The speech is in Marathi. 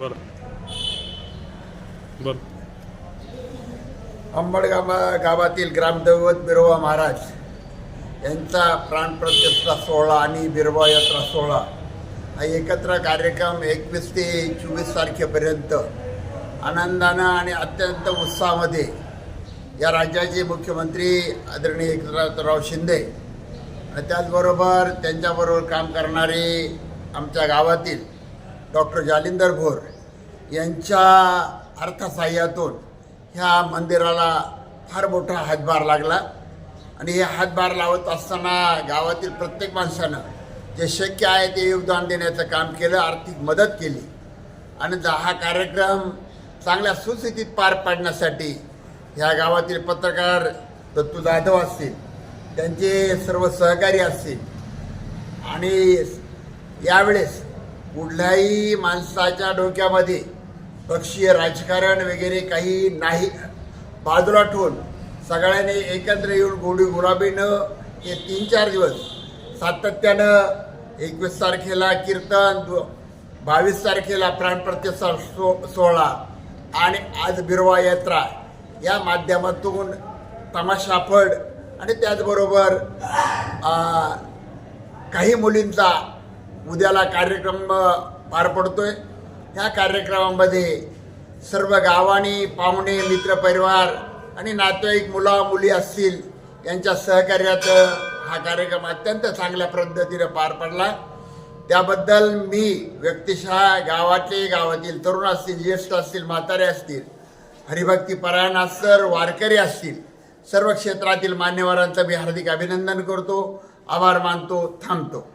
बरं. गावातील ग्रामदैवत बिरोबा महाराज यांचा प्राणप्रतिष्ठा सोहळा आणि बिरोबा यात्रा सोहळा हा एकत्र कार्यक्रम एकवीस ते चोवीस तारखेपर्यंत आनंदानं आणि अत्यंत उत्साहामध्ये या राज्याचे मुख्यमंत्री आदरणीय एकनाथराव शिंदे आणि त्याचबरोबर त्यांच्याबरोबर काम करणारे आमच्या गावातील डॉक्टर जालिंदर भोर यांच्या अर्थसहाय्यातून ह्या मंदिराला फार मोठा हातभार लागला. आणि हे हातभार लावत असताना गावातील प्रत्येक माणसानं जे शक्य आहे ते योगदान देण्याचं काम केलं आर्थिक मदत केली. आणि हा कार्यक्रम चांगल्या सुस्थितीत पार पाडण्यासाठी ह्या गावातील पत्रकार दत्तू जाधव असतील त्यांचे सर्व सहकारी असतील आणि यावेळेस कुठल्याही माणसाच्या डोक्यामध्ये पक्षीय राजकारण वगैरे काही नाही. बाजूला ठेवून सगळ्यांनी एकत्र येऊन गोडी गुलाबीनं हे तीन चार दिवस सातत्यानं एकवीस तारखेला कीर्तन बावीस तारखेला प्राणप्रतिष्ठा सो सोहळा आणि आज बिरवा यात्रा या माध्यमातून तमाशाफड आणि त्याचबरोबर काही मुलींचा उद्याला कार्यक्रम पार पडतोय. ह्या कार्यक्रमामध्ये सर्व गावानी पाहुणे मित्रपरिवार आणि नातेवाईक मुला मुली असतील यांच्या सहकार्यात हा कार्यक्रम अत्यंत चांगल्या पद्धतीने पार पडला. त्याबद्दल मी व्यक्तिशः गावातले गावातील तरुण असतील ज्येष्ठ असतील म्हातारे असतील हरिभक्ती परायण सर वारकरी असतील सर्व क्षेत्रातील मान्यवरांचं मी हार्दिक अभिनंदन करतो आभार मानतो थांबतो.